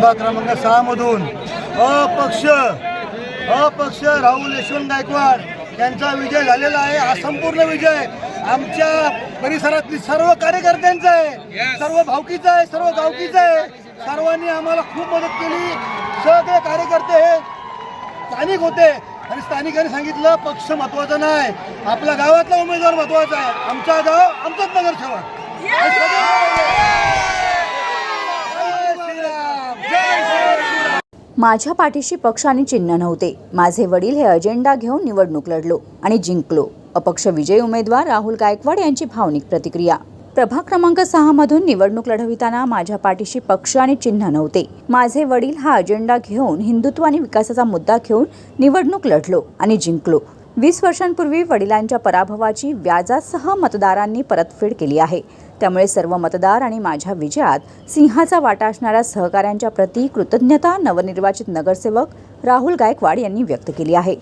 प्रभाग क्रमांक सहा मधून अपक्ष अपक्ष राहुल यशवंत गायकवाड यांचा विजय झालेला आहे. हा संपूर्ण विजय आमच्या परिसरातली सर्व कार्यकर्त्यांचा आहे. सर्व भावकीचा आहे सर्व गावकीचा आहे. सर्वांनी आम्हाला खूप मदत केली. सगळे कार्यकर्ते हे स्थानिक होते. आणि स्थानिकांनी सांगितलं पक्ष महत्त्वाचा नाही. आपल्या गावातला उमेदवार महत्त्वाचा आहे. आमचा गाव आमचाच नगरसेवक. जय माझ्या पाठीशी पक्ष आणि चिन्ह नव्हते. माझे वडील हे अजेंडा घेऊन निवडणूक लढलो आणि जिंकलो. अपक्ष विजयी उमेदवार राहुल गायकवाड यांची भावनिक प्रतिक्रिया. प्रभाग क्रमांक सहा मधून निवडणूक लढविताना माझ्या पाठीशी पक्ष आणि चिन्ह नव्हते. माझे वडील हा अजेंडा घेऊन हिंदुत्व आणि विकासाचा मुद्दा घेऊन निवडणूक लढलो आणि जिंकलो. वीस वर्षांपूर्वी वडिलांच्या पराभवाची व्याजासह मतदारांनी परतफेड केली आहे. त्यामुळे सर्व मतदार आणि माझ्या विजयात सिंहाचा वाटा असणाऱ्या सहकाऱ्यांच्या प्रती कृतज्ञता नवनिर्वाचित नगरसेवक राहुल गायकवाड यांनी व्यक्त केली आहे.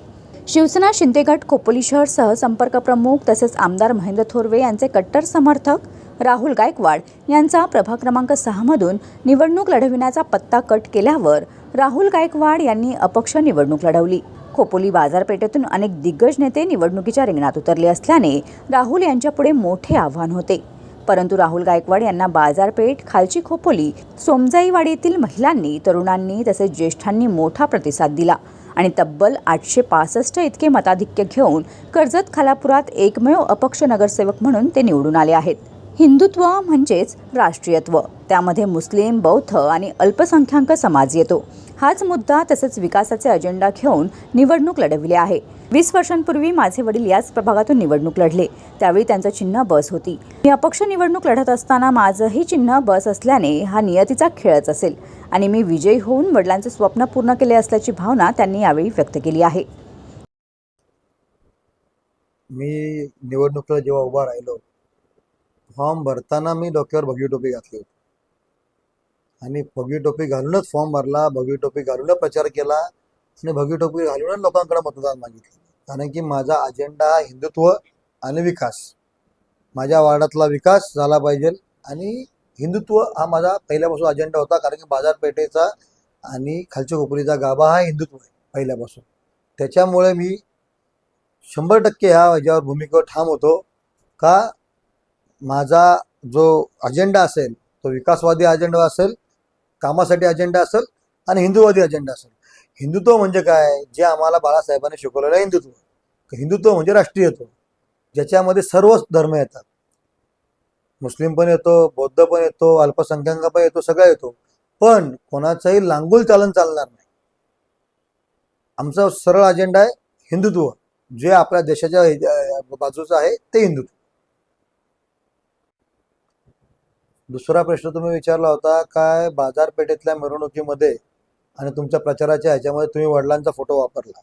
शिवसेना शिंदेगट खोपोली शहर सहसंपर्क प्रमुख तसेच आमदार महेंद्र थोरवे यांचे कट्टर समर्थक राहुल गायकवाड यांचा प्रभाग क्रमांक सहामधून निवडणूक लढविण्याचा पत्ता कट केल्यावर राहुल गायकवाड यांनी अपक्ष निवडणूक लढवली. खोपोली बाजारपेठेतून अनेक दिग्गज नेते निवडणुकीच्या रिंगणात उतरले असल्याने राहुल यांच्यापुढे मोठे आव्हान होते. परंतु राहुल गायकवाड यांना बाजारपेठ खालची खोपोली सोमजाईवाडीतील महिलांनी तरुणांनी तसेच ज्येष्ठांनी मोठा प्रतिसाद दिला. आणि तब्बल आठशे पासष्ट इतके मताधिक्य घेऊन कर्जत खालापुरात एकमेव अपक्ष नगरसेवक म्हणून ते निवडून आले आहेत. हिंदुत्व म्हणजेच राष्ट्रीयत्व. त्यामध्ये मुस्लिम बौद्ध आणि अल्पसंख्याक समाज येतो. हाच मुद्दा तसेच विकासाचे अजेंडा घेऊन निवडणूक लढविली आहे. वीस वर्षांपूर्वी माझे वडील याच प्रभागातून निवडणूक लढले. त्यावेळी त्यांचं चिन्ह बस होती. मी अपक्ष निवडणूक लढत असताना माझंही चिन्ह बस असल्याने हा नियतीचा खेळच असेल. आणि मी विजयी होऊन वडिलांचे स्वप्न पूर्ण केले असल्याची भावना त्यांनी यावेळी व्यक्त केली आहे. मी निवडणुकीला जेव्हा उभा राहिलो फॉर्म भरताना मी डोक्यावर भगवी टोपी घातली होती. आणि भगवी टोपी घालूनच फॉर्म भरला भगवी टोपी घालूनच प्रचार केला आणि भगवी टोपी घालूनच लोकांकडे मतदान मागितलं. कारण की माझा अजेंडा हा हिंदुत्व आणि विकास. माझ्या वार्डातला विकास झाला पाहिजे आणि हिंदुत्व हा माझा पहिल्यापासून अजेंडा होता कारण की बाजारपेठेचा आणि खालच्या कोपरीचा गाभा हा हिंदुत्व आहे पहिल्यापासून. त्याच्यामुळे मी शंभर टक्के ह्या ह्याच्यावर भूमिकेवर ठाम होतो. का? माझा जो अजेंडा असेल तो विकासवादी अजेंडा असेल कामासाठी अजेंडा असेल आणि हिंदुवादी अजेंडा असेल. हिंदुत्व म्हणजे काय? जे आम्हाला बाळासाहेबांनी शिकवलेलं आहे हिंदुत्व. हिंदुत्व म्हणजे राष्ट्रीयत्व. ज्याच्यामध्ये सर्वच धर्म येतात. मुस्लिम पण येतो बौद्ध पण येतो अल्पसंख्याक पण येतो सगळा येतो. पण कोणाचंही लांगुल चालन चालणार नाही. आमचा सरळ अजेंडा आहे हिंदुत्व. जे आपल्या देशाच्या बाजूचं आहे ते हिंदुत्व. दुसरा प्रश्न तुम्ही विचारला होता काय बाजारपेठेतल्या मिरवणुकीमध्ये आणि तुमच्या प्रचाराच्या ह्याच्यामध्ये तुम्ही वडिलांचा फोटो वापरला?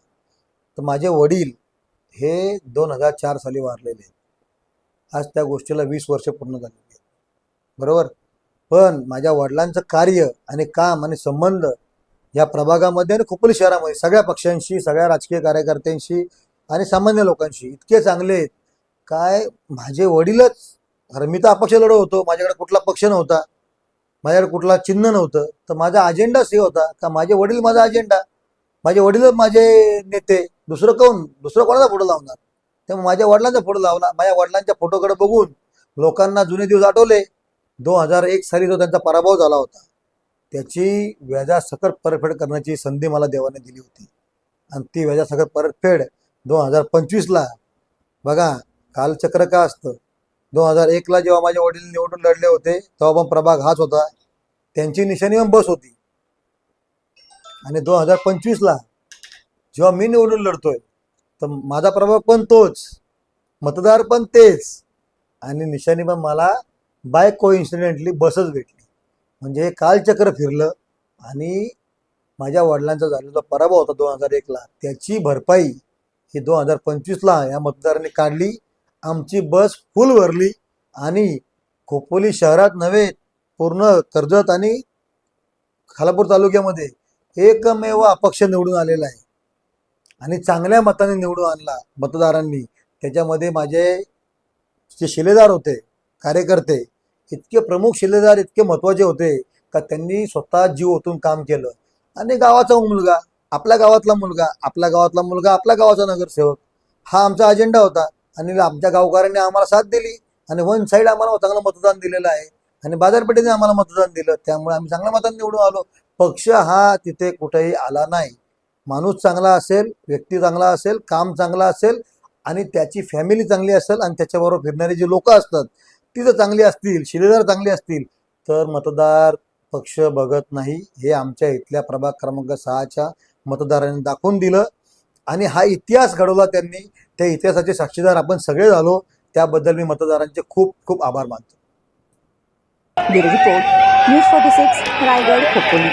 तर माझे वडील हे दोन हजार चार साली वारलेले आहेत. आज त्या गोष्टीला वीस वर्ष पूर्ण झालेली आहेत. बरोबर? पण माझ्या वडिलांचं कार्य आणि काम आणि संबंध या प्रभागामध्ये आणि खोपोली शहरामध्ये सगळ्या पक्षांशी सगळ्या राजकीय कार्यकर्त्यांशी आणि सामान्य लोकांशी इतके चांगले आहेत. काय माझे वडीलच अरे मी तर अपक्ष लढत होतो. माझ्याकडे कुठला पक्ष नव्हता. माझ्याकडे कुठला चिन्ह नव्हतं. तर माझा अजेंडाच हे होता का माझे वडील माझा अजेंडा माझे वडील माझे नेते. दुसरं कोण? दुसरं कोणाचा फोटो लावणार? त्यामुळे माझ्या वडिलांचा फोटो लावला. माझ्या वडिलांच्या फोटोकडे बघून लोकांना जुने दिवस आठवले. दोन हजार एक साली जो त्यांचा पराभव झाला होता. त्याची व्याजासकट परतफेड करण्याची संधी मला देवाने दिली होती. आणि ती व्याजासकट परतफेड दोन हजार पंचवीसला बघा कालचक्र का असतं? दोन हजार एकला जेव्हा माझे वडील निवडून लढले होते तेव्हा पण प्रभाग हाच होता. त्यांची निशाणी पण बस होती. आणि दोन हजार पंचवीसला जेव्हा मी निवडून लढतोय तर माझा प्रभाग पण तोच. मतदार पण तेच. आणि निशाणी पण मला बाय को इन्सिडेंटली बसच भेटली. म्हणजे हे कालचक्र फिरलं आणि माझ्या वडिलांचा झालेला पराभव होता दोन हजार एकला त्याची भरपाई ही दोन हजार पंचवीसला या मतदारांनी काढली. आमची बस फुल भरली आणि खोपोली शहरात नव्हे पूर्ण कर्जत आणि खालापूर तालुक्यामध्ये एकमेव अपक्ष निवडून आलेला आहे. आणि चांगल्या मताने निवडून आणला मतदारांनी. त्याच्यामध्ये माझे जे शिलेदार होते कार्यकर्ते इतके प्रमुख शिलेदार इतके महत्त्वाचे होते का त्यांनी स्वतः जीव ओतून काम केलं. आणि गावाचा हो मुलगा आपल्या गावातला मुलगा आपल्या गावातला मुलगा आपल्या गावाचा नगरसेवक हा आमचा अजेंडा होता. आणि आमच्या गावकऱ्यांनी आम्हाला साथ दिली. आणि वन साईड आम्हाला चांगलं मतदान दिलेलं आहे. आणि बाजारपेठेने आम्हाला मतदान दिलं. त्यामुळे आम्ही चांगलं मतदान निवडून आलो. पक्ष हा तिथे कुठेही आला नाही. माणूस चांगला असेल व्यक्ती चांगला असेल काम चांगला असेल आणि त्याची फॅमिली चांगली असेल आणि त्याच्याबरोबर फिरणारी जी लोक असतात ती जर चांगली असतील शिलेदार चांगली असतील तर मतदार पक्ष बघत नाही. हे आमच्या इथल्या प्रभाग क्रमांक सहाच्या मतदारांनी दाखवून दिलं. आणि हा इतिहास घडवला त्यांनी त्या इतिहासाचे साक्षीदार आपण सगळे झालो त्याबद्दल मी मतदारांचे खूप खूप आभार मानतो. Report news forty six Raigad Khopoli.